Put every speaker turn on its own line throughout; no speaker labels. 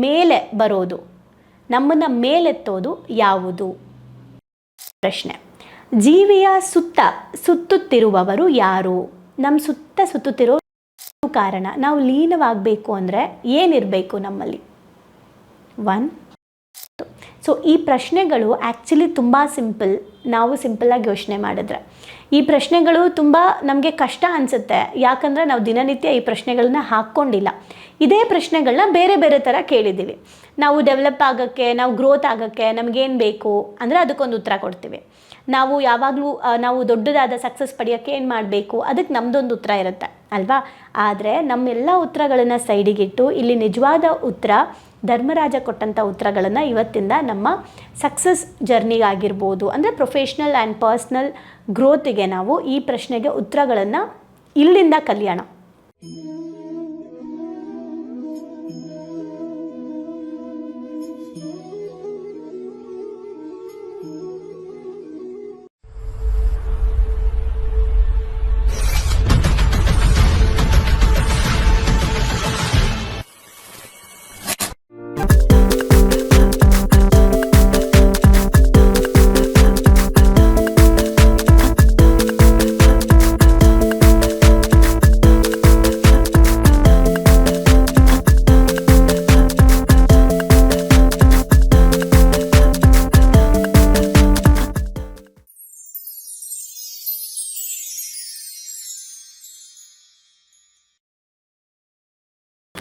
ಮೇಲೆ ಬರೋದು. ನಮ್ಮನ್ನು ಮೇಲೆತ್ತೋದು ಯಾವುದು? ಪ್ರಶ್ನೆ. ಜೀವಿಯ ಸುತ್ತ ಸುತ್ತುತ್ತಿರುವವರು ಯಾರು? ನಮ್ಮ ಸುತ್ತ ಸುತ್ತುತ್ತಿರೋ ಕಾರಣ ನಾವು ಲೀನವಾಗಬೇಕು ಅಂದರೆ ಏನಿರಬೇಕು ನಮ್ಮಲ್ಲಿ? ಒನ್ ಸೊ ಈ ಪ್ರಶ್ನೆಗಳು ಆ್ಯಕ್ಚುಲಿ ತುಂಬ ಸಿಂಪಲ್ ನಾವು ಸಿಂಪಲ್ಲಾಗಿ ಯೋಚನೆ ಮಾಡಿದ್ರೆ. ಈ ಪ್ರಶ್ನೆಗಳು ತುಂಬ ನಮಗೆ ಕಷ್ಟ ಅನಿಸುತ್ತೆ. ಯಾಕಂದರೆ ನಾವು ದಿನನಿತ್ಯ ಈ ಪ್ರಶ್ನೆಗಳನ್ನ ಹಾಕ್ಕೊಂಡಿಲ್ಲ. ಇದೇ ಪ್ರಶ್ನೆಗಳನ್ನ ಬೇರೆ ಬೇರೆ ಥರ ಕೇಳಿದ್ದೀವಿ. ನಾವು ಡೆವಲಪ್ ಆಗೋಕ್ಕೆ, ನಾವು ಗ್ರೋತ್ ಆಗೋಕ್ಕೆ ನಮಗೇನು ಬೇಕು ಅಂದರೆ ಅದಕ್ಕೊಂದು ಉತ್ತರ ಕೊಡ್ತೀವಿ. ನಾವು ಯಾವಾಗಲೂ ನಾವು ದೊಡ್ಡದಾದ ಸಕ್ಸಸ್ ಪಡೆಯೋಕ್ಕೆ ಏನು ಮಾಡಬೇಕು? ಅದಕ್ಕೆ ನಮ್ಮದೊಂದು ಉತ್ತರ ಇರುತ್ತೆ. ಅಲ್ವಾ? ಆದರೆ ನಮ್ಮೆಲ್ಲ ಉತ್ತರಗಳನ್ನು ಸೈಡಿಗಿಟ್ಟು ಇಲ್ಲಿ ನಿಜವಾದ ಉತ್ತರ, ಧರ್ಮರಾಜ ಕೊಟ್ಟಂಥ ಉತ್ತರಗಳನ್ನು ಇವತ್ತಿಂದ ನಮ್ಮ ಸಕ್ಸಸ್ ಜರ್ನಿಗಾಗಿರ್ಬೋದು ಅಂದರೆ ಪ್ರೊಫೆಷ್ನಲ್ ಆ್ಯಂಡ್ ಪರ್ಸ್ನಲ್ ಗ್ರೋತಿಗೆ ನಾವು ಈ ಪ್ರಶ್ನೆಗೆ ಉತ್ತರಗಳನ್ನು ಇಲ್ಲಿಂದ ಕಲಿಯೋಣ.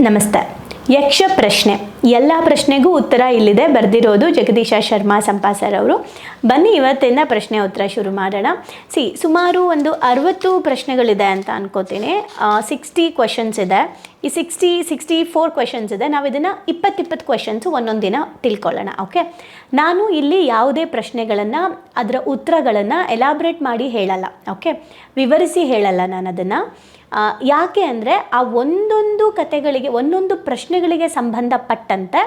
ನಮಸ್ತೆ. ಯಕ್ಷ ಪ್ರಶ್ನೆ ಎಲ್ಲ ಪ್ರಶ್ನೆಗೂ ಉತ್ತರ ಇಲ್ಲಿದೆ. ಬರೆದಿರೋದು ಜಗದೀಶ ಶರ್ಮಾ ಸಂಪಾ ಸರ್ ಅವರು. ಬನ್ನಿ, ಇವತ್ತಿಂದ ಪ್ರಶ್ನೆ ಉತ್ತರ ಶುರು ಮಾಡೋಣ. ಸಿ, ಸುಮಾರು ಒಂದು ಅರವತ್ತು ಪ್ರಶ್ನೆಗಳಿದೆ ಅಂತ ಅನ್ಕೋತೀನಿ. ಸಿಕ್ಸ್ಟಿ ಕ್ವಶನ್ಸ್ ಇದೆ. ಈ ಸಿಕ್ಸ್ಟಿ ಸಿಕ್ಸ್ಟಿ ಫೋರ್ ಕ್ವಶನ್ಸ್ ಇದೆ. ನಾವು ಇದನ್ನು ಇಪ್ಪತ್ತಿಪ್ಪತ್ತು ಕ್ವಶನ್ಸು ಒಂದೊಂದು ದಿನ ತಿಳ್ಕೊಳ್ಳೋಣ, ಓಕೆ? ನಾನು ಇಲ್ಲಿ ಯಾವುದೇ ಪ್ರಶ್ನೆಗಳನ್ನು, ಅದರ ಉತ್ತರಗಳನ್ನು ಎಲಾಬ್ರೇಟ್ ಮಾಡಿ ಹೇಳಲ್ಲ, ಓಕೆ? ವಿವರಿಸಿ ಹೇಳಲ್ಲ ನಾನು ಅದನ್ನು. ಯಾಕೆ ಅಂದರೆ ಆ ಒಂದೊಂದು ಕತೆಗಳಿಗೆ, ಒಂದೊಂದು ಪ್ರಶ್ನೆಗಳಿಗೆ ಸಂಬಂಧಪಟ್ಟಂತೆ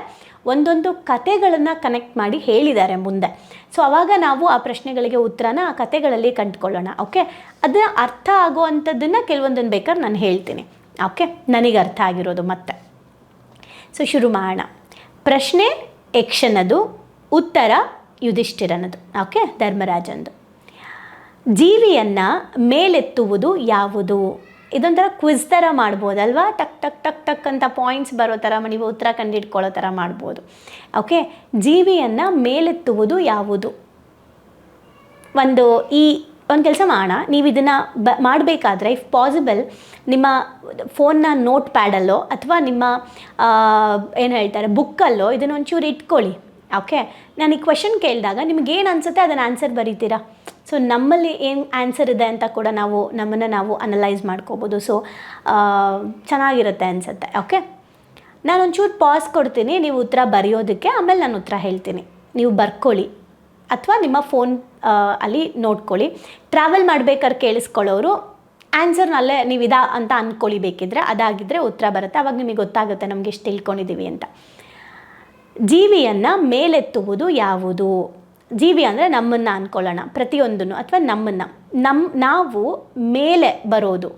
ಒಂದೊಂದು ಕತೆಗಳನ್ನು ಕನೆಕ್ಟ್ ಮಾಡಿ ಹೇಳಿದ್ದಾರೆ ಮುಂದೆ. ಸೊ ಅವಾಗ ನಾವು ಆ ಪ್ರಶ್ನೆಗಳಿಗೆ ಉತ್ತರನ ಆ ಕತೆಗಳಲ್ಲಿ ಕಂಡುಕೊಳ್ಳೋಣ ಓಕೆ ಅದನ್ನ ಅರ್ಥ ಆಗುವಂಥದ್ದನ್ನು ಕೆಲವೊಂದನ್ನು ಬೇಕಾದ್ರೆ ನಾನು ಹೇಳ್ತೀನಿ ಓಕೆ ನನಗೆ ಅರ್ಥ ಆಗಿರೋದು ಮತ್ತೆ. ಸೊ ಶುರು ಮಾಡೋಣ. ಪ್ರಶ್ನೆ ಯಕ್ಷನದು ಉತ್ತರ ಯುಧಿಷ್ಠಿರನದು ಓಕೆ ಧರ್ಮರಾಜಂದು. ಜೀವಿಯನ್ನು ಮೇಲೆತ್ತುವುದು ಯಾವುದು? ಇದೊಂಥರ ಕ್ವಿಜ್ ಥರ ಮಾಡ್ಬೋದಲ್ವಾ ಟಕ್ ಟಕ್ ಟಕ್ ಟಕ್ ಅಂತ ಪಾಯಿಂಟ್ಸ್ ಬರೋ ಥರ ನೀವು ಉತ್ತರ ಕಂಡಿಡ್ಕೊಳ್ಳೋ ಥರ ಮಾಡ್ಬೋದು. ಓಕೆ ಜೀವಿಯನ್ನು ಮೇಲೆತ್ತುವುದು ಯಾವುದು? ಒಂದು ಈ, ಒಂದು ಕೆಲಸ ಮಾಡೋಣ. ನೀವು ಇದನ್ನು ಬ, ಮಾಡಬೇಕಾದ್ರೆ ಇಫ್ ಪಾಸಿಬಲ್ ನಿಮ್ಮ ಫೋನ್ನ ನೋಟ್ ಪ್ಯಾಡಲ್ಲೋ ಅಥವಾ ನಿಮ್ಮ ಏನು ಹೇಳ್ತಾರೆ ಬುಕ್ಕಲ್ಲೋ ಇದನ್ನು ಒಂಚೂರು ಇಟ್ಕೊಳ್ಳಿ. ಓಕೆ ನಾನು ಈ ಕ್ವೆಶನ್ ಕೇಳಿದಾಗ ನಿಮಗೇನು ಅನಿಸುತ್ತೆ ಅದನ್ನು ಆನ್ಸರ್ ಬರೀತೀರಾ? ಸೊ ನಮ್ಮಲ್ಲಿ ಏನು ಆನ್ಸರ್ ಇದೆ ಅಂತ ಕೂಡ ನಾವು ನಮ್ಮನ್ನು ನಾವು ಅನಲೈಸ್ ಮಾಡ್ಕೋಬೋದು. ಸೊ ಚೆನ್ನಾಗಿರುತ್ತೆ ಅನಿಸುತ್ತೆ. ಓಕೆ ನಾನು ಒಂಚೂರು ಪಾಸ್ ಕೊಡ್ತೀನಿ. ನೀವು ಉತ್ತರ ಬರೆಯೋದಕ್ಕೆ ಆಮೇಲೆ ನಾನು ಉತ್ತರ ಹೇಳ್ತೀನಿ. ನೀವು ಬರ್ಕೊಳ್ಳಿ. ಅಥವಾ ನಿಮ್ಮ ಫೋನ್ ಅಲ್ಲಿ ನೋಡ್ಕೊಳ್ಳಿ. ಟ್ರಾವೆಲ್ ಮಾಡ್ಬೇಕಾದ್ರೆ ಕೇಳಿಸ್ಕೊಳ್ಳೋರು ಆನ್ಸರ್ನಲ್ಲೇ ನೀವು ಇದಾ ಅಂತ ಅಂದ್ಕೊಳ್ಳಿ ಬೇಕಿದ್ರೆ ಅದಾಗಿದ್ದರೆ ಉತ್ತರ ಬರುತ್ತೆ. ಅವಾಗ ನಿಮಗೆ ಗೊತ್ತಾಗುತ್ತೆ ನಮಗೆ ಎಷ್ಟು ತಿಳ್ಕೊಂಡಿದ್ದೀವಿ ಅಂತ. ಜೀವಿಯನ್ನು ಮೇಲೆತ್ತುವುದು ಯಾವುದು? ಜೀವಿ ಅಂದರೆ ನಮ್ಮನ್ನು ಅಂದ್ಕೊಳ್ಳೋಣ ಪ್ರತಿಯೊಂದನ್ನು ಅಥವಾ ನಮ್ಮನ್ನು. ನಮ್ಮ ನಾವು ಮೇಲೆ ಬರೋದು.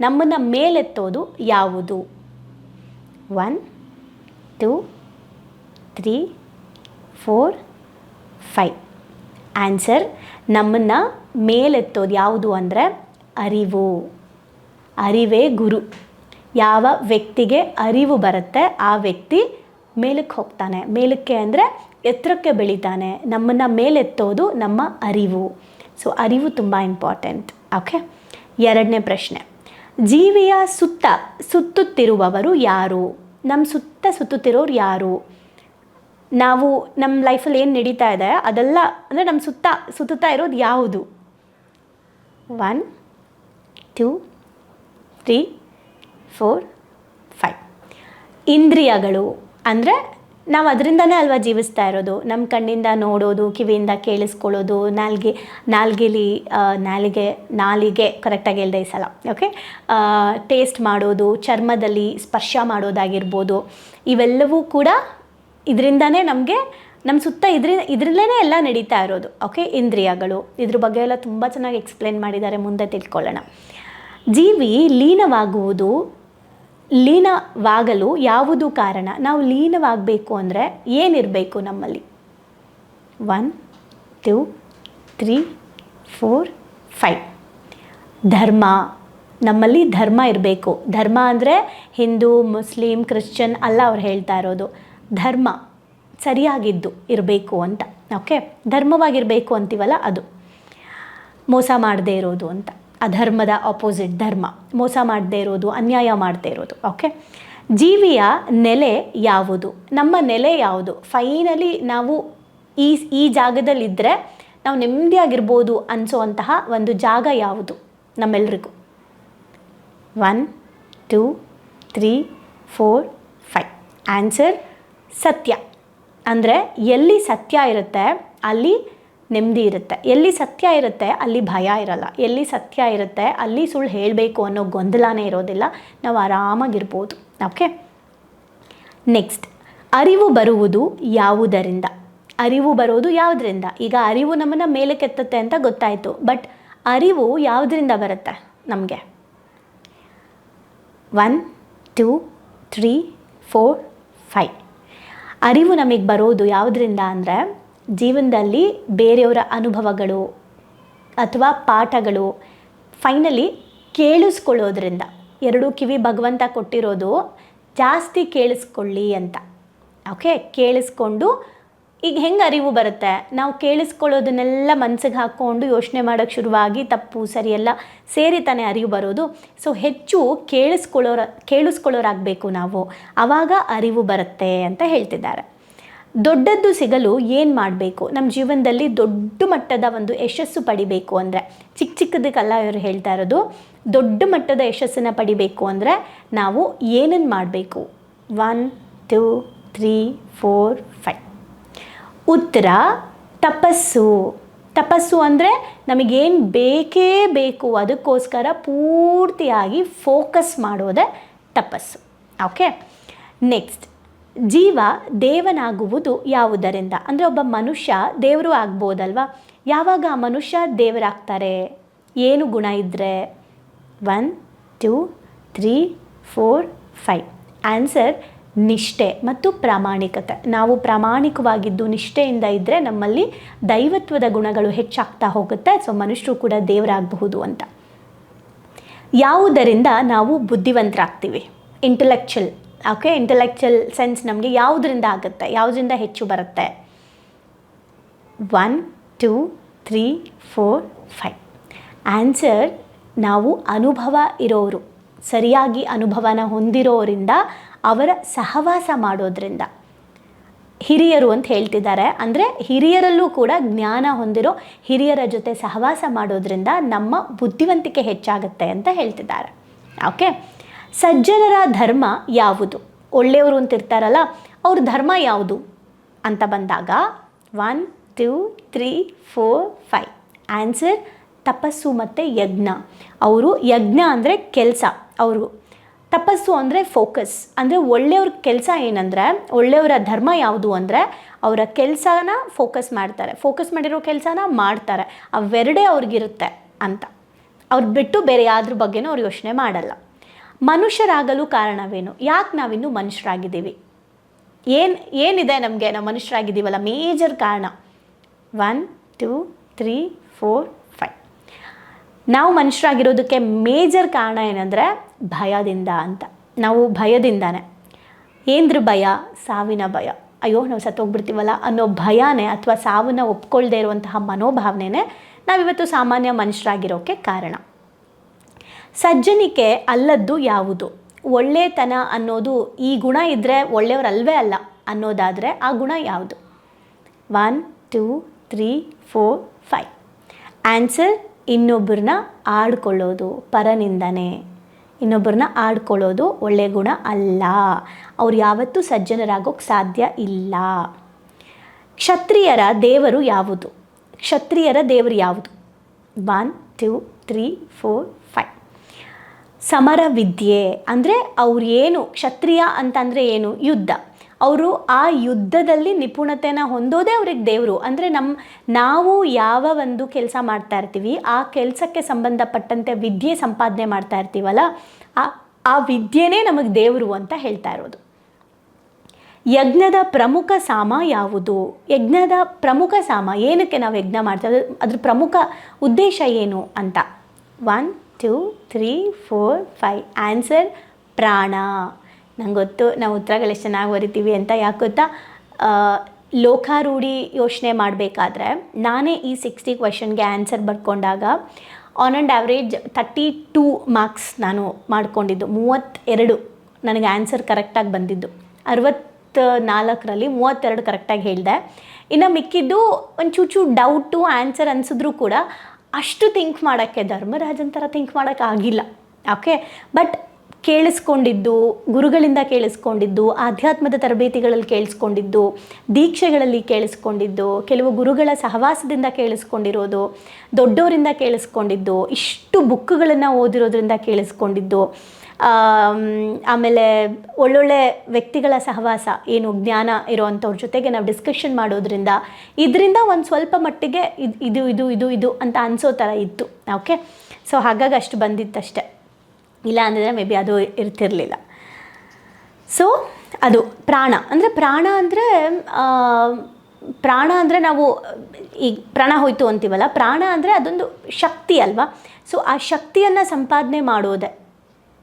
ನಮ್ಮನ್ನು ಮೇಲೆತ್ತೋದು ಯಾವುದು? One two three four five answer ನಮ್ಮನ್ನು ಮೇಲೆತ್ತೋದು ಯಾವುದು ಅಂದರೆ ಅರಿವು. ಅರಿವೇ ಗುರು. ಯಾವ ವ್ಯಕ್ತಿಗೆ ಅರಿವು ಬರುತ್ತೆ, ಆ ವ್ಯಕ್ತಿ ಮೇಲಕ್ಕೆ ಹೋಗ್ತಾನೆ. ಮೇಲಕ್ಕೆ ಅಂದರೆ ಎತ್ತರಕ್ಕೆ ಬೆಳಿತಾನೆ, ನಮ್ಮನ್ನು ಮೇಲೆತ್ತೋದು ನಮ್ಮ ಅರಿವು. ಸೊ ಅರಿವು ತುಂಬ ಇಂಪಾರ್ಟೆಂಟ್ ಓಕೆ ಎರಡನೇ ಪ್ರಶ್ನೆ. ಜೀವಿಯ ಸುತ್ತ ಸುತ್ತುತ್ತಿರುವವರು ಯಾರು? ನಮ್ಮ ಸುತ್ತ ಸುತ್ತುತ್ತಿರೋರು ಯಾರು? ನಾವು ನಮ್ಮ ಲೈಫಲ್ಲಿ ಏನು ನಡೀತಾ ಇದೆ? ಅದೆಲ್ಲ, ಅಂದರೆ ನಮ್ಮ ಸುತ್ತ ಸುತ್ತುತ್ತಾ ಇರೋದು ಯಾವುದು? One two three four five ಇಂದ್ರಿಯಗಳು, ಅಂದರೆ ನಾವು ಅದರಿಂದನೇ ಅಲ್ವಾ ಜೀವಿಸ್ತಾ ಇರೋದು? ನಮ್ಮ ಕಣ್ಣಿಂದ ನೋಡೋದು, ಕಿವಿಯಿಂದ ಕೇಳಿಸ್ಕೊಳ್ಳೋದು, ನಾಲ್ಗೆ, ನಾಲ್ಗೆಲಿ ನಾಲಿಗೆ ನಾಲಿಗೆ ಕರೆಕ್ಟಾಗಿ ಹೇಳ್ದೆ ಈ ಸಲ ಓಕೆ ಟೇಸ್ಟ್ ಮಾಡೋದು, ಚರ್ಮದಲ್ಲಿ ಸ್ಪರ್ಶ ಮಾಡೋದಾಗಿರ್ಬೋದು, ಇವೆಲ್ಲವೂ ಕೂಡ ಇದರಿಂದನೇ ನಮಗೆ ನಮ್ಮ ಸುತ್ತ ಇದ್ರ ಇದರಲ್ಲೇ ಎಲ್ಲ ನಡೀತಾ ಇರೋದು ಓಕೆ ಇಂದ್ರಿಯಗಳು, ಇದ್ರ ಬಗ್ಗೆ ಎಲ್ಲ ತುಂಬ ಚೆನ್ನಾಗಿ ಎಕ್ಸ್ಪ್ಲೇನ್ ಮಾಡಿದ್ದಾರೆ, ಮುಂದೆ ತಿಳ್ಕೊಳ್ಳೋಣ. ಜೀವಿ ಲೀನವಾಗುವುದು ಲೀನವಾಗಲು ಯಾವುದು ಕಾರಣ? ನಾವು ಲೀನವಾಗಬೇಕು ಅಂದರೆ ಏನಿರಬೇಕು ನಮ್ಮಲ್ಲಿ? One two three four five ಧರ್ಮ. ನಮ್ಮಲ್ಲಿ ಧರ್ಮ ಇರಬೇಕು. ಧರ್ಮ ಅಂದರೆ ಹಿಂದೂ, ಮುಸ್ಲಿಂ, ಕ್ರಿಶ್ಚಿಯನ್ ಅಲ್ಲ ಅವ್ರು ಹೇಳ್ತಾ ಇರೋದು. ಧರ್ಮ ಸರಿಯಾಗಿದ್ದು ಇರಬೇಕು ಅಂತ. ಓಕೆ ಧರ್ಮವಾಗಿರಬೇಕು ಅಂತೀವಲ್ಲ ಅದು. ಮೋಸ ಮಾಡದೇ ಇರೋದು ಅಂತ. ಅಧರ್ಮದ ಆಪೋಸಿಟ್ ಧರ್ಮ. ಮೋಸ ಮಾಡದೇ ಇರೋದು, ಅನ್ಯಾಯ ಮಾಡದೇ ಇರೋದು ಓಕೆ ಜೀವಿಯ ನೆಲೆ ಯಾವುದು? ನಮ್ಮ ನೆಲೆ ಯಾವುದು? ಫೈನಲಿ ನಾವು ಈ ಈ ಜಾಗದಲ್ಲಿದ್ದರೆ ನಾವು ನೆಮ್ಮದಿಯಾಗಿರ್ಬೋದು ಅನಿಸೋವಂತಹ ಒಂದು ಜಾಗ ಯಾವುದು? ನಮ್ಮೆಲ್ರಿಗೂ. One two three four five answer ಸತ್ಯ. ಅಂದರೆ ಎಲ್ಲಿ ಸತ್ಯ ಇರುತ್ತೆ, ಅಲ್ಲಿ ನೆಮ್ಮದಿ ಇರುತ್ತೆ. ಎಲ್ಲಿ ಸತ್ಯ ಇರುತ್ತೆ, ಅಲ್ಲಿ ಭಯ ಇರಲ್ಲ. ಎಲ್ಲಿ ಸತ್ಯ ಇರುತ್ತೆ, ಅಲ್ಲಿ ಸುಳ್ಳು ಹೇಳಬೇಕು ಅನ್ನೋ ಗೊಂದಲನೇ ಇರೋದಿಲ್ಲ. ನಾವು ಆರಾಮಾಗಿರ್ಬೋದು. ಓಕೆ ನೆಕ್ಸ್ಟ್ ಅರಿವು ಬರುವುದು ಯಾವುದರಿಂದ? ಅರಿವು ಬರೋದು ಯಾವುದರಿಂದ? ಈಗ ಅರಿವು ನಮ್ಮನ್ನು ಮೇಲಕ್ಕೆತ್ತುತ್ತೆ ಅಂತ ಗೊತ್ತಾಯಿತು. ಬಟ್ ಅರಿವು ಯಾವುದರಿಂದ ಬರುತ್ತೆ ನಮಗೆ? One two three four five ಅರಿವು ನಮಗೆ ಬರೋದು ಯಾವುದರಿಂದ ಅಂದರೆ ಜೀವನದಲ್ಲಿ ಬೇರೆಯವರ ಅನುಭವಗಳು ಅಥವಾ ಪಾಠಗಳು ಫೈನಲಿ ಕೇಳಿಸ್ಕೊಳ್ಳೋದ್ರಿಂದ, ಎರಡು ಕಿವಿ ಭಗವಂತ ಕೊಟ್ಟಿರೋದು ಜಾಸ್ತಿ ಕೇಳಿಸ್ಕೊಳ್ಳಿ ಅಂತ. ಓಕೆ ಕೇಳಿಸ್ಕೊಂಡು ಈಗ ಹೆಂಗೆ ಅರಿವು ಬರುತ್ತೆ? ನಾವು ಕೇಳಿಸ್ಕೊಳ್ಳೋದನ್ನೆಲ್ಲ ಮನಸ್ಸಿಗೆ ಹಾಕ್ಕೊಂಡು ಯೋಚನೆ ಮಾಡೋಕ್ಕೆ ಶುರುವಾಗಿ ತಪ್ಪು, ಸರಿ ಎಲ್ಲ ಸೇರಿ ತಾನೇ ಅರಿವು ಬರೋದು. ಸೊ ಹೆಚ್ಚು ಕೇಳಿಸ್ಕೊಳ್ಳೋರ, ಕೇಳಿಸ್ಕೊಳ್ಳೋರಾಗಬೇಕು ನಾವು. ಆವಾಗ ಅರಿವು ಬರುತ್ತೆ ಅಂತ ಹೇಳ್ತಿದ್ದಾರೆ. ದೊಡ್ಡದ್ದು ಸಿಗಲು ಏನು ಮಾಡಬೇಕು? ನಮ್ಮ ಜೀವನದಲ್ಲಿ ದೊಡ್ಡ ಮಟ್ಟದ ಒಂದು ಯಶಸ್ಸು ಪಡಿಬೇಕು ಅಂದರೆ, ಚಿಕ್ಕ ಚಿಕ್ಕದಕ್ಕೆಲ್ಲ ಇವರು ಹೇಳ್ತಾ ಇರೋದು, ದೊಡ್ಡ ಮಟ್ಟದ ಯಶಸ್ಸನ್ನು ಪಡಿಬೇಕು ಅಂದರೆ ನಾವು ಏನನ್ನು ಮಾಡಬೇಕು? One two three four five ಉತ್ತರ, ತಪಸ್ಸು. ತಪಸ್ಸು ಅಂದರೆ ನಮಗೇನು ಬೇಕೇ ಬೇಕು, ಅದಕ್ಕೋಸ್ಕರ ಪೂರ್ತಿಯಾಗಿ ಫೋಕಸ್ ಮಾಡೋದೇ ತಪಸ್ಸು. ಓಕೆ ನೆಕ್ಸ್ಟ್ ಜೀವ ದೇವನಾಗುವುದು ಯಾವುದರಿಂದ? ಅಂದರೆ ಒಬ್ಬ ಮನುಷ್ಯ ದೇವರು ಆಗ್ಬೋದಲ್ವಾ? ಯಾವಾಗ ಆ ಮನುಷ್ಯ ದೇವರಾಗ್ತಾರೆ? ಏನು ಗುಣ ಇದ್ದರೆ one two three four five answer ನಿಷ್ಠೆ ಮತ್ತು ಪ್ರಾಮಾಣಿಕತೆ. ನಾವು ಪ್ರಾಮಾಣಿಕವಾಗಿದ್ದು ನಿಷ್ಠೆಯಿಂದ ಇದ್ದರೆ ನಮ್ಮಲ್ಲಿ ದೈವತ್ವದ ಗುಣಗಳು ಹೆಚ್ಚಾಗ್ತಾ ಹೋಗುತ್ತೆ. ಸೊ ಮನುಷ್ಯರು ಕೂಡ ದೇವರಾಗಬಹುದು ಅಂತ. ಯಾವುದರಿಂದ ನಾವು ಬುದ್ಧಿವಂತರಾಗ್ತೀವಿ? ಇಂಟಲೆಕ್ಚುಯಲ್ ಓಕೆ ಇಂಟಲೆಕ್ಚುಯಲ್ ಸೆನ್ಸ್ ನಮಗೆ ಯಾವುದರಿಂದ ಆಗುತ್ತೆ? ಯಾವುದರಿಂದ ಹೆಚ್ಚು ಬರುತ್ತೆ? One two three four five answer ನಾವು ಅನುಭವ ಇರೋರು, ಸರಿಯಾಗಿ ಅನುಭವನ ಹೊಂದಿರೋರಿಂದ ಅವರ ಸಹವಾಸ ಮಾಡೋದ್ರಿಂದ. ಹಿರಿಯರು ಅಂತ ಹೇಳ್ತಿದ್ದಾರೆ, ಅಂದರೆ ಹಿರಿಯರಲ್ಲೂ ಕೂಡ ಜ್ಞಾನ ಹೊಂದಿರೋ ಹಿರಿಯರ ಜೊತೆ ಸಹವಾಸ ಮಾಡೋದ್ರಿಂದ ನಮ್ಮ ಬುದ್ಧಿವಂತಿಕೆ ಹೆಚ್ಚಾಗುತ್ತೆ ಅಂತ ಹೇಳ್ತಿದ್ದಾರೆ. ಓಕೆ ಸಜ್ಜನರ ಧರ್ಮ ಯಾವುದು? ಒಳ್ಳೆಯವರು ಅಂತ ಇರ್ತಾರಲ್ಲ ಅವ್ರ ಧರ್ಮ ಯಾವುದು? ಅಂತ ಬಂದಾಗ one two three four five answer ತಪಸ್ಸು ಮತ್ತು ಯಜ್ಞ. ಅವರು ಯಜ್ಞ ಅಂದರೆ ಕೆಲಸ ಅವರು. ತಪಸ್ಸು ಅಂದರೆ ಫೋಕಸ್ ಅಂದರೆ ಒಳ್ಳೆಯವ್ರ ಕೆಲಸ ಏನಂದರೆ, ಒಳ್ಳೆಯವರ ಧರ್ಮ ಯಾವುದು ಅಂದರೆ, ಅವರ ಕೆಲಸನ ಫೋಕಸ್ ಮಾಡ್ತಾರೆ. ಫೋಕಸ್ ಮಾಡಿರೋ ಕೆಲಸನ ಮಾಡ್ತಾರೆ. ಅವೆರಡೇ ಅವ್ರಿಗಿರುತ್ತೆ ಅಂತ. ಅವ್ರು ಬಿಟ್ಟು ಬೇರೆ ಯಾವ್ದ್ರ ಬಗ್ಗೆನೂ ಅವ್ರು ಯೋಚನೆ ಮಾಡಲ್ಲ. ಮನುಷ್ಯರಾಗಲು ಕಾರಣವೇನು? ಯಾಕೆ ನಾವಿನ್ನು ಮನುಷ್ಯರಾಗಿದ್ದೀವಿ? ಏನು, ಏನಿದೆ ನಮಗೆ? ನಾವು ಮನುಷ್ಯರಾಗಿದ್ದೀವಲ್ಲ ಮೇಜರ್ ಕಾರಣ. One two three four five ನಾವು ಮನುಷ್ಯರಾಗಿರೋದಕ್ಕೆ ಮೇಜರ್ ಕಾರಣ ಏನಂದರೆ ಭಯದಿಂದ ಅಂತ. ನಾವು ಭಯದಿಂದನೇ. ಏಂದ್ರ ಭಯ? ಸಾವಿನ ಭಯ. ಅಯ್ಯೋ, ನಾವು ಸತ್ತೋಗ್ಬಿಡ್ತೀವಲ್ಲ ಅನ್ನೋ ಭಯನೇ ಅಥವಾ ಸಾವನ್ನ ಒಪ್ಕೊಳ್ದೇ ಇರುವಂತಹ ಮನೋಭಾವನೆನೇ ನಾವಿವತ್ತು ಸಾಮಾನ್ಯ ಮನುಷ್ಯರಾಗಿರೋಕ್ಕೆ ಕಾರಣ. ಸಜ್ಜನಿಕೆ ಅಲ್ಲದ್ದು ಯಾವುದು? ಒಳ್ಳೆತನ ಅನ್ನೋದು ಈ ಗುಣ ಇದ್ದರೆ ಒಳ್ಳೆಯವರಲ್ವೇ ಅಲ್ಲ ಅನ್ನೋದಾದರೆ ಆ ಗುಣ ಯಾವುದು? One two three four five answer ಇನ್ನೊಬ್ಬರನ್ನ ಆಡ್ಕೊಳ್ಳೋದು, ಪರನಿಂದನೇ. ಇನ್ನೊಬ್ಬರನ್ನ ಆಡ್ಕೊಳ್ಳೋದು ಒಳ್ಳೆಯ ಗುಣ ಅಲ್ಲ. ಅವ್ರು ಯಾವತ್ತೂ ಸಜ್ಜನರಾಗೋಕ್ಕೆ ಸಾಧ್ಯ ಇಲ್ಲ. ಕ್ಷತ್ರಿಯರ ದೇವರು ಯಾವುದು? ಕ್ಷತ್ರಿಯರ ದೇವರು ಯಾವುದು? One two three four five ಸಮರ ವಿದ್ಯೆ ಅಂದರೆ ಅವ್ರು ಏನು, ಕ್ಷತ್ರಿಯ ಅಂತಂದರೆ ಏನು? ಯುದ್ಧ. ಅವರು ಆ ಯುದ್ಧದಲ್ಲಿ ನಿಪುಣತೆನ ಹೊಂದೋದೇ ಅವ್ರಿಗೆ ದೇವರು. ಅಂದರೆ ನಮ್ಮ ನಾವು ಯಾವ ಒಂದು ಕೆಲಸ ಮಾಡ್ತಾ ಇರ್ತೀವಿ, ಆ ಕೆಲಸಕ್ಕೆ ಸಂಬಂಧಪಟ್ಟಂತೆ ವಿದ್ಯೆ ಸಂಪಾದನೆ ಮಾಡ್ತಾ ಇರ್ತೀವಲ್ಲ, ಆ ಆ ವಿದ್ಯೆನೇ ನಮಗೆ ದೇವರು ಅಂತ ಹೇಳ್ತಾ ಇರೋದು. ಯಜ್ಞದ ಪ್ರಮುಖ ಸಾಮ ಯಾವುದು? ಯಜ್ಞದ ಪ್ರಮುಖ ಸಾಮ, ಏನಕ್ಕೆ ನಾವು ಯಜ್ಞ ಮಾಡ್ತೇವೆ? ಅದ್ರ ಪ್ರಮುಖ ಉದ್ದೇಶ ಏನು ಅಂತ? One two three four five answer ಪ್ರಾಣ ನಂಗೆ ಗೊತ್ತು, ನಾವು ಉತ್ತರಗಳು ಎಷ್ಟು ಚೆನ್ನಾಗಿ ಬರಿತೀವಿ ಅಂತ ಯಾಕೆ ಗೊತ್ತಾ? ಲೋಕಾರೂಢಿ ಯೋಚನೆ ಮಾಡಬೇಕಾದ್ರೆ ನಾನೇ ಈ ಸಿಕ್ಸ್ಟಿ ಕ್ವೆಶನ್ಗೆ answer ಬರ್ಕೊಂಡಾಗ on and average thirty two marks ನಾನು ಮಾಡ್ಕೊಂಡಿದ್ದು. ಮೂವತ್ತೆರಡು ನನಗೆ ಆನ್ಸರ್ ಕರೆಕ್ಟಾಗಿ ಬಂದಿದ್ದು. ಅರವತ್ತ ನಾಲ್ಕರಲ್ಲಿ ಮೂವತ್ತೆರಡು ಕರೆಕ್ಟಾಗಿ ಹೇಳಿದೆ. ಇನ್ನು ಮಿಕ್ಕಿದ್ದು ಒಂದು ಚೂಚು ಡೌಟು ಆನ್ಸರ್ ಅನಿಸಿದ್ರು ಕೂಡ ಅಷ್ಟು ಥಿಂಕ್ ಮಾಡೋಕ್ಕೆ, ಧರ್ಮರಾಜನ್ ಥರ ಥಿಂಕ್ ಮಾಡೋಕ್ಕಾಗಿಲ್ಲ ಓಕೆ ಬಟ್ ಕೇಳಿಸ್ಕೊಂಡಿದ್ದು, ಗುರುಗಳಿಂದ ಕೇಳಿಸ್ಕೊಂಡಿದ್ದು, ಆಧ್ಯಾತ್ಮದ ತರಬೇತಿಗಳಲ್ಲಿ ಕೇಳಿಸ್ಕೊಂಡಿದ್ದು, ದೀಕ್ಷೆಗಳಲ್ಲಿ ಕೇಳಿಸ್ಕೊಂಡಿದ್ದು, ಕೆಲವು ಗುರುಗಳ ಸಹವಾಸದಿಂದ ಕೇಳಿಸ್ಕೊಂಡಿರೋದು, ದೊಡ್ಡವರಿಂದ ಕೇಳಿಸ್ಕೊಂಡಿದ್ದು, ಇಷ್ಟು ಬುಕ್ಗಳನ್ನು ಓದಿರೋದ್ರಿಂದ ಕೇಳಿಸ್ಕೊಂಡಿದ್ದು ಆಮೇಲೆ ಒಳ್ಳೊಳ್ಳೆ ವ್ಯಕ್ತಿಗಳ ಸಹವಾಸ, ಏನು ಜ್ಞಾನ ಇರೋವಂಥವ್ರ ಜೊತೆಗೆ ನಾವು ಡಿಸ್ಕಷನ್ ಮಾಡೋದ್ರಿಂದ ಇದರಿಂದ ಒಂದು ಸ್ವಲ್ಪ ಮಟ್ಟಿಗೆ ಇದು ಇದು ಇದು ಇದು ಅಂತ ಅನಿಸೋ ಥರ ಇತ್ತು. ಓಕೆ ಸೊ ಹಾಗಾಗಿ ಅಷ್ಟು ಬಂದಿತ್ತಷ್ಟೆ. ಇಲ್ಲ ಅಂದರೆ ಮೇ ಬಿ ಅದು ಇರ್ತಿರಲಿಲ್ಲ. ಸೊ ಅದು ಪ್ರಾಣ. ಅಂದರೆ ಪ್ರಾಣ ಅಂದರೆ ಪ್ರಾಣ ಅಂದರೆ ನಾವು ಈಗ ಪ್ರಾಣ ಹೋಯಿತು ಅಂತೀವಲ್ಲ, ಪ್ರಾಣ ಅಂದರೆ ಅದೊಂದು ಶಕ್ತಿ ಅಲ್ವಾ? ಸೊ ಆ ಶಕ್ತಿಯನ್ನು ಸಂಪಾದನೆ ಮಾಡೋದೇ.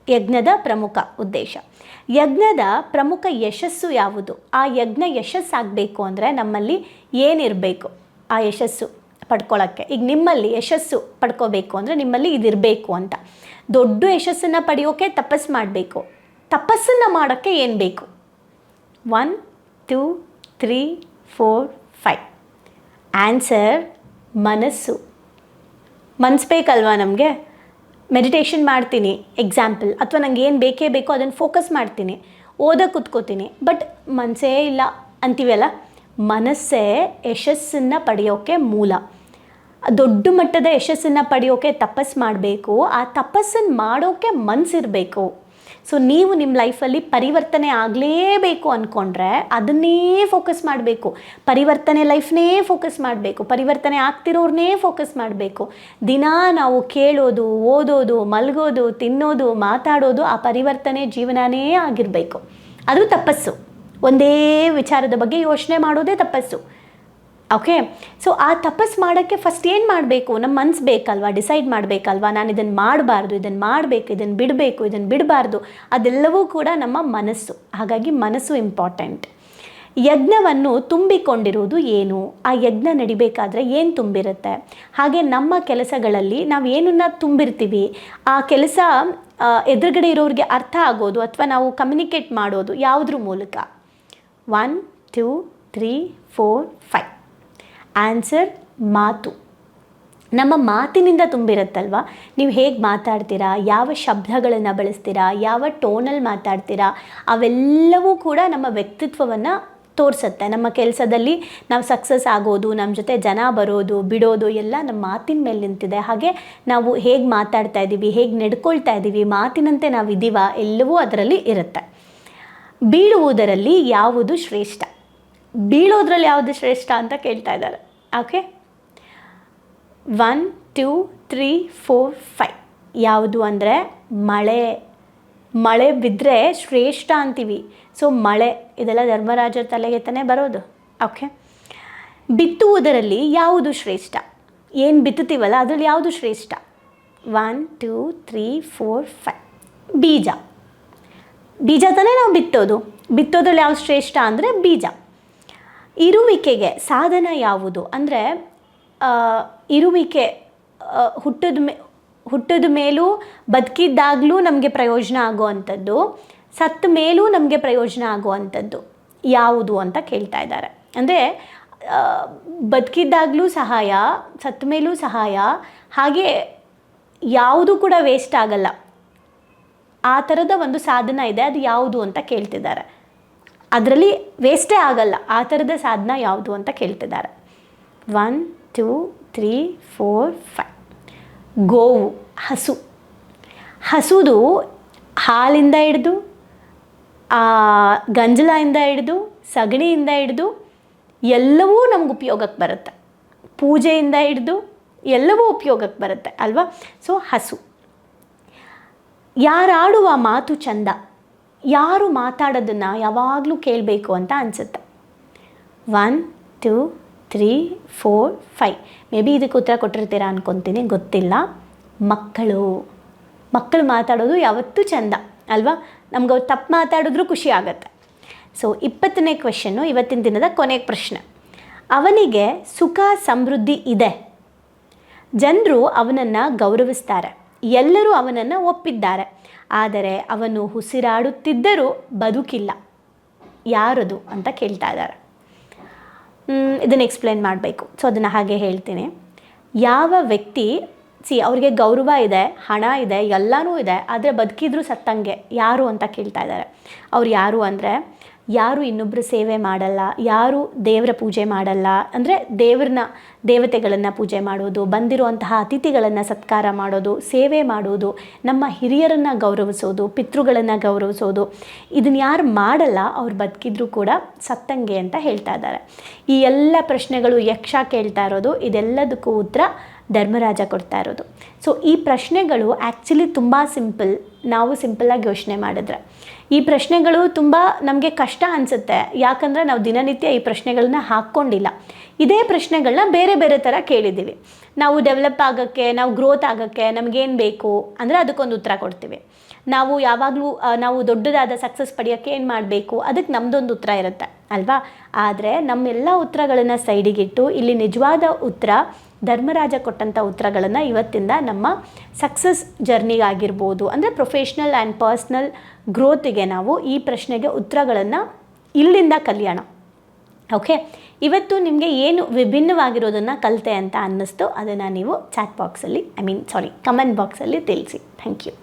ಯಜ್ಞದ ಪ್ರಮುಖ ಉದ್ದೇಶ. ಯಜ್ಞದ ಪ್ರಮುಖ ಯಶಸ್ಸು ಯಾವುದು? ಆ ಯಜ್ಞ ಯಶಸ್ಸಾಗಬೇಕು ಅಂದರೆ ನಮ್ಮಲ್ಲಿ ಏನಿರಬೇಕು? ಆ ಯಶಸ್ಸು ಪಡ್ಕೊಳ್ಳೋಕ್ಕೆ ಈಗ ನಿಮ್ಮಲ್ಲಿ ಯಶಸ್ಸು ಪಡ್ಕೋಬೇಕು ಅಂದರೆ ನಿಮ್ಮಲ್ಲಿ ಇದಿರಬೇಕು ಅಂತ. ದೊಡ್ಡ ಯಶಸ್ಸನ್ನು ಪಡೆಯೋಕೆ ತಪಸ್ಸು ಮಾಡಬೇಕು. ತಪಸ್ಸನ್ನು ಮಾಡೋಕ್ಕೆ ಏನು ಬೇಕು? One two three four five answer ಮನಸ್ಸು. ಮನಸ್ಬೇಕಲ್ವಾ ನಮಗೆ? ಮೆಡಿಟೇಷನ್ ಮಾಡ್ತೀನಿ ಎಕ್ಸಾಂಪಲ್ ಅಥವಾ ನಂಗೆ ಏನು ಬೇಕೇ ಬೇಕೋ ಅದನ್ನು ಫೋಕಸ್ ಮಾಡ್ತೀನಿ. ಓದೋಕೆ ಕುತ್ಕೋತೀನಿ. ಬಟ್ ಮನಸ್ಸೇ ಇಲ್ಲ. ಅಂತೀವಲ್ಲ? ಮನಸ್ಸೇ ಯಶಸ್ಸನ್ನು ಪಡೆಯೋಕ್ಕೆ ಮೂಲ. ದೊಡ್ಡ ಮಟ್ಟದ ಯಶಸ್ಸನ್ನು ಪಡೆಯೋಕೆ ತಪಸ್ಸು ಮಾಡಬೇಕು. ಆ ತಪಸ್ಸನ್ನು ಮಾಡೋಕ್ಕೆ ಮನಸ್ಸಿರಬೇಕು ಸೊ ನೀವು ನಿಮ್ಮ ಲೈಫಲ್ಲಿ ಪರಿವರ್ತನೆ ಆಗಲೇಬೇಕು ಅಂದ್ಕೊಂಡ್ರೆ ಅದನ್ನೇ ಫೋಕಸ್ ಮಾಡಬೇಕು. ಪರಿವರ್ತನೆ ಲೈಫ್ನೇ ಫೋಕಸ್ ಮಾಡಬೇಕು. ಪರಿವರ್ತನೆ ಆಗ್ತಿರೋರ್ನೇ ಫೋಕಸ್ ಮಾಡಬೇಕು. ದಿನ ನಾವು ಕೇಳೋದು, ಓದೋದು, ಮಲಗೋದು, ತಿನ್ನೋದು, ಮಾತಾಡೋದು ಆ ಪರಿವರ್ತನೆ ಜೀವನನೇ ಆಗಿರಬೇಕು. ಅದು ತಪಸ್ಸು ಒಂದೇ ವಿಚಾರದ ಬಗ್ಗೆ ಯೋಚನೆ ಮಾಡೋದೇ ತಪಸ್ಸು ಓಕೆ ಸೊ ಆ ತಪಸ್ ಮಾಡೋಕ್ಕೆ ಫಸ್ಟ್ ಏನು ಮಾಡಬೇಕು? ನಮ್ಮ ಮನ್ಸು ಬೇಕಲ್ವಾ? ಡಿಸೈಡ್ ಮಾಡಬೇಕಲ್ವಾ? ನಾನು ಇದನ್ನು ಮಾಡಬಾರ್ದು ಇದನ್ನು ಮಾಡಬೇಕು ಇದನ್ನು ಬಿಡಬೇಕು ಇದನ್ನು ಬಿಡಬಾರ್ದು. ಅದೆಲ್ಲವೂ ಕೂಡ ನಮ್ಮ ಮನಸ್ಸು. ಹಾಗಾಗಿ ಮನಸ್ಸು ಇಂಪಾರ್ಟೆಂಟ್ ಯಜ್ಞವನ್ನು ತುಂಬಿಕೊಂಡಿರುವುದು ಏನು? ಆ ಯಜ್ಞ ನಡಿಬೇಕಾದ್ರೆ ಏನು ತುಂಬಿರುತ್ತೆ? ಹಾಗೆ ನಮ್ಮ ಕೆಲಸಗಳಲ್ಲಿ ನಾವು ಏನನ್ನ ತುಂಬಿರ್ತೀವಿ? ಆ ಕೆಲಸ ಎದುರುಗಡೆ ಇರೋರಿಗೆ ಅರ್ಥ ಆಗೋದು ಅಥವಾ ನಾವು ಕಮ್ಯುನಿಕೇಟ್ ಮಾಡೋದು ಯಾವುದ್ರ ಮೂಲಕ? One two three four five answer ಮಾತು. ನಮ್ಮ ಮಾತಿನಿಂದ ತುಂಬಿರುತ್ತಲ್ವ? ನೀವು ಹೇಗೆ ಮಾತಾಡ್ತೀರಾ? ಯಾವ ಶಬ್ದಗಳನ್ನು ಬಳಸ್ತೀರಾ? ಯಾವ ಟೋನಲ್ಲಿ ಮಾತಾಡ್ತೀರಾ? ಅವೆಲ್ಲವೂ ಕೂಡ ನಮ್ಮ ವ್ಯಕ್ತಿತ್ವವನ್ನು ತೋರಿಸುತ್ತೆ. ನಮ್ಮ ಕೆಲಸದಲ್ಲಿ ನಾವು ಸಕ್ಸಸ್ ಆಗೋದು ನಮ್ಮ ಜೊತೆ ಜನ ಬರೋದು, ಬಿಡೋದು ಎಲ್ಲ ನಮ್ಮ ಮಾತಿನ ಮೇಲೆ ನಿಂತಿದೆ. ಹಾಗೆ ನಾವು ಹೇಗೆ ಮಾತಾಡ್ತಾ ಇದ್ದೀವಿ, ಹೇಗೆ ನಡ್ಕೊಳ್ತಾ ಇದ್ದೀವಿ, ಮಾತಿನಂತೆ ನಾವು ಇದ್ದೀವ ಎಲ್ಲವೂ ಅದರಲ್ಲಿ ಇರುತ್ತೆ. ಬೀಳುವುದರಲ್ಲಿ ಯಾವುದು ಶ್ರೇಷ್ಠ? ಬೀಳೋದ್ರಲ್ಲಿ ಯಾವುದು ಶ್ರೇಷ್ಠ ಅಂತ ಕೇಳ್ತಾ ಇದ್ದಾರೆ. Okay one two three four five ಯಾವುದು ಅಂದರೆ ಮಳೆ. ಮಳೆ ಬಿದ್ದರೆ ಶ್ರೇಷ್ಠ ಅಂತೀವಿ. ಸೊ ಮಳೆ, ಇದೆಲ್ಲ ಧರ್ಮರಾಜರ ತಲೆಗೆ ತಾನೇ ಬರೋದು. ಓಕೆ ಬಿತ್ತುವುದರಲ್ಲಿ ಯಾವುದು ಶ್ರೇಷ್ಠ? ಏನು ಬಿತ್ತುತ್ತೀವಲ್ಲ, ಅದರಲ್ಲಿ ಯಾವುದು ಶ್ರೇಷ್ಠ? One two three four five ಬೀಜ. ಬೀಜ ತಾನೇ ನಾವು ಬಿತ್ತೋದು. ಬಿತ್ತೋದ್ರಲ್ಲಿ ಯಾವುದು ಶ್ರೇಷ್ಠ ಅಂದರೆ ಬೀಜ. ಇರುವಿಕೆಗೆ ಸಾಧನ ಯಾವುದು? ಅಂದರೆ ಇರುವಿಕೆ ಹುಟ್ಟಿದ ಮೇ, ಹುಟ್ಟಿದ ಮೇಲೂ ಬದುಕಿದ್ದಾಗಲೂ ನಮಗೆ ಪ್ರಯೋಜನ ಆಗುವಂಥದ್ದು, ಸತ್ತ ಮೇಲೂ ನಮಗೆ ಪ್ರಯೋಜನ ಆಗುವಂಥದ್ದು ಯಾವುದು ಅಂತ ಕೇಳ್ತಾ ಇದ್ದಾರೆ. ಅಂದರೆ ಬದುಕಿದ್ದಾಗಲೂ ಸಹಾಯ, ಸತ್ತ ಮೇಲೂ ಸಹಾಯ, ಹಾಗೆ ಯಾವುದು ಕೂಡ ವೇಸ್ಟ್ ಆಗಲ್ಲ. ಆ ಥರದ ಒಂದು ಸಾಧನ ಇದೆ, ಅದು ಯಾವುದು ಅಂತ ಕೇಳ್ತಿದ್ದಾರೆ. ಅದರಲ್ಲಿ ವೇಸ್ಟೇ ಆಗಲ್ಲ. ಆ ಥರದ ಸಾಧನ ಯಾವುದು ಅಂತ ಕೇಳ್ತಿದ್ದಾರೆ. One two three four five ಗೋವು, ಹಸು. ಹಸುದು ಹಾಲಿಂದ ಹಿಡ್ದು ಗಂಜಲದಿಂದ ಹಿಡ್ದು, ಸಗಣಿಯಿಂದ ಹಿಡ್ದು, ಎಲ್ಲವೂ ನಮ್ಗೆ ಉಪಯೋಗಕ್ಕೆ ಬರುತ್ತೆ. ಪೂಜೆಯಿಂದ ಹಿಡ್ದು ಎಲ್ಲವೂ ಉಪಯೋಗಕ್ಕೆ ಬರುತ್ತೆ ಅಲ್ವಾ? ಸೊ ಹಸು. ಯಾರಾಡುವ ಮಾತು ಚಂದ. ಯಾರು ಮಾತಾಡೋದನ್ನು ಯಾವಾಗಲೂ ಕೇಳಬೇಕು ಅಂತ ಅನಿಸುತ್ತೆ. One two three four five maybe ಇದಕ್ಕೆ ಉತ್ತರ ಕೊಟ್ಟಿರ್ತೀರಾ ಅನ್ಕೊತೀನಿ, ಗೊತ್ತಿಲ್ಲ. ಮಕ್ಕಳು. ಮಕ್ಕಳು ಮಾತಾಡೋದು ಯಾವತ್ತೂ ಚಂದ, ಅಲ್ವಾ? ನಮ್ಗೆ ಅವ್ರು ತಪ್ಪು ಮಾತಾಡಿದ್ರೂ ಖುಷಿ ಆಗುತ್ತೆ. ಸೊ ಇಪ್ಪತ್ತನೇ ಕ್ವೆಶನ್ನು ಇವತ್ತಿನ ದಿನದ ಕೊನೆ ಪ್ರಶ್ನೆ. ಅವನಿಗೆ ಸುಖ, ಸಮೃದ್ಧಿ ಇದೆ. ಜನರು ಅವನನ್ನು ಗೌರವಿಸ್ತಾರೆ. ಎಲ್ಲರೂ ಅವನನ್ನು ಒಪ್ಪಿದ್ದಾರೆ. ಆದರೆ ಅವನು ಉಸಿರಾಡುತ್ತಿದ್ದರೂ ಬದುಕಿಲ್ಲ. ಯಾರದು ಅಂತ ಕೇಳ್ತಾ ಇದ್ದಾರೆ. ಇದನ್ನು ಎಕ್ಸ್ಪ್ಲೇನ್ ಮಾಡಬೇಕು. ಸೊ ಅದನ್ನು ಹಾಗೆ ಹೇಳ್ತೀನಿ. ಯಾವ ವ್ಯಕ್ತಿ ಸಿ ಅವ್ರಿಗೆ ಗೌರವ ಇದೆ, ಹಣ ಇದೆ, ಎಲ್ಲನೂ ಇದೆ, ಆದರೆ ಬದುಕಿದ್ರು ಸತ್ತಂಗೆ ಯಾರು ಅಂತ ಕೇಳ್ತಾ ಇದ್ದಾರೆ. ಅವ್ರು ಯಾರು ಅಂದರೆ ಯಾರು ಇನ್ನೊಬ್ಬರು ಸೇವೆ ಮಾಡಲ್ಲ, ಯಾರು ದೇವರ ಪೂಜೆ ಮಾಡಲ್ಲ, ಅಂದರೆ ದೇವ್ರನ್ನ, ದೇವತೆಗಳನ್ನು ಪೂಜೆ ಮಾಡೋದು, ಬಂದಿರುವಂತಹ ಅತಿಥಿಗಳನ್ನು ಸತ್ಕಾರ ಮಾಡೋದು, ಸೇವೆ ಮಾಡೋದು, ನಮ್ಮ ಹಿರಿಯರನ್ನು ಗೌರವಿಸೋದು, ಪಿತೃಗಳನ್ನು ಗೌರವಿಸೋದು, ಇದನ್ನ ಯಾರು ಮಾಡಲ್ಲ, ಅವ್ರು ಬದುಕಿದ್ರು ಕೂಡ ಸತ್ತಂಗೆ ಅಂತ ಹೇಳ್ತಾ ಇದ್ದಾರೆ. ಈ ಎಲ್ಲ ಪ್ರಶ್ನೆಗಳು ಯಕ್ಷ ಕೇಳ್ತಾ ಇರೋದು, ಇದೆಲ್ಲದಕ್ಕೂ ಉತ್ತರ ಧರ್ಮರಾಜ ಕೊಡ್ತಾ ಇರೋದು. ಸೊ ಈ ಪ್ರಶ್ನೆಗಳು ಆ್ಯಕ್ಚುಲಿ ತುಂಬ ಸಿಂಪಲ್ ನಾವು ಸಿಂಪಲ್ಲಾಗಿ ಯೋಚನೆ ಮಾಡಿದ್ರೆ. ಈ ಪ್ರಶ್ನೆಗಳು ತುಂಬ ನಮಗೆ ಕಷ್ಟ ಅನಿಸುತ್ತೆ. ಯಾಕಂದರೆ ನಾವು ದಿನನಿತ್ಯ ಈ ಪ್ರಶ್ನೆಗಳನ್ನ ಹಾಕ್ಕೊಂಡಿಲ್ಲ. ಇದೇ ಪ್ರಶ್ನೆಗಳನ್ನ ಬೇರೆ ಬೇರೆ ಥರ ಕೇಳಿದ್ದೀವಿ. ನಾವು ಡೆವಲಪ್ ಆಗೋಕ್ಕೆ, ನಾವು ಗ್ರೋತ್ ಆಗೋಕ್ಕೆ ನಮಗೇನು ಬೇಕು ಅಂದರೆ ಅದಕ್ಕೊಂದು ಉತ್ತರ ಕೊಡ್ತೀವಿ. ನಾವು ಯಾವಾಗಲೂ ನಾವು ದೊಡ್ಡದಾದ ಸಕ್ಸಸ್ ಪಡೆಯೋಕ್ಕೆ ಏನು ಮಾಡಬೇಕು? ಅದಕ್ಕೆ ನಮ್ಮದೊಂದು ಉತ್ತರ ಇರುತ್ತೆ. ಅಲ್ವಾ? ಆದರೆ ನಮ್ಮೆಲ್ಲ ಉತ್ತರಗಳನ್ನು ಸೈಡಿಗಿಟ್ಟು ಇಲ್ಲಿ ನಿಜವಾದ ಉತ್ತರ ಧರ್ಮರಾಜ ಕೊಟ್ಟಂಥ ಉತ್ತರಗಳನ್ನು ಇವತ್ತಿಂದ ನಮ್ಮ ಸಕ್ಸಸ್ ಜರ್ನಿಗಾಗಿರ್ಬೋದು ಅಂದರೆ ಪ್ರೊಫೆಷ್ನಲ್ ಆ್ಯಂಡ್ ಪರ್ಸ್ನಲ್ ಗ್ರೋತಿಗೆ ನಾವು ಈ ಪ್ರಶ್ನೆಗೆ ಉತ್ತರಗಳನ್ನು ಇಲ್ಲಿಂದ ಕಲಿಯೋಣ. ಓಕೆ ಇವತ್ತು ನಿಮಗೆ ಏನು ವಿಭಿನ್ನವಾಗಿರೋದನ್ನು ಕಲಿತೆ ಅಂತ ಅನ್ನಿಸ್ತು, ಅದನ್ನು ನೀವು ಚಾಟ್ ಬಾಕ್ಸಲ್ಲಿ ಐ ಮೀನ್ ಸಾರಿ ಕಮೆಂಟ್ ಬಾಕ್ಸಲ್ಲಿ ತಿಳಿಸಿ. Thank you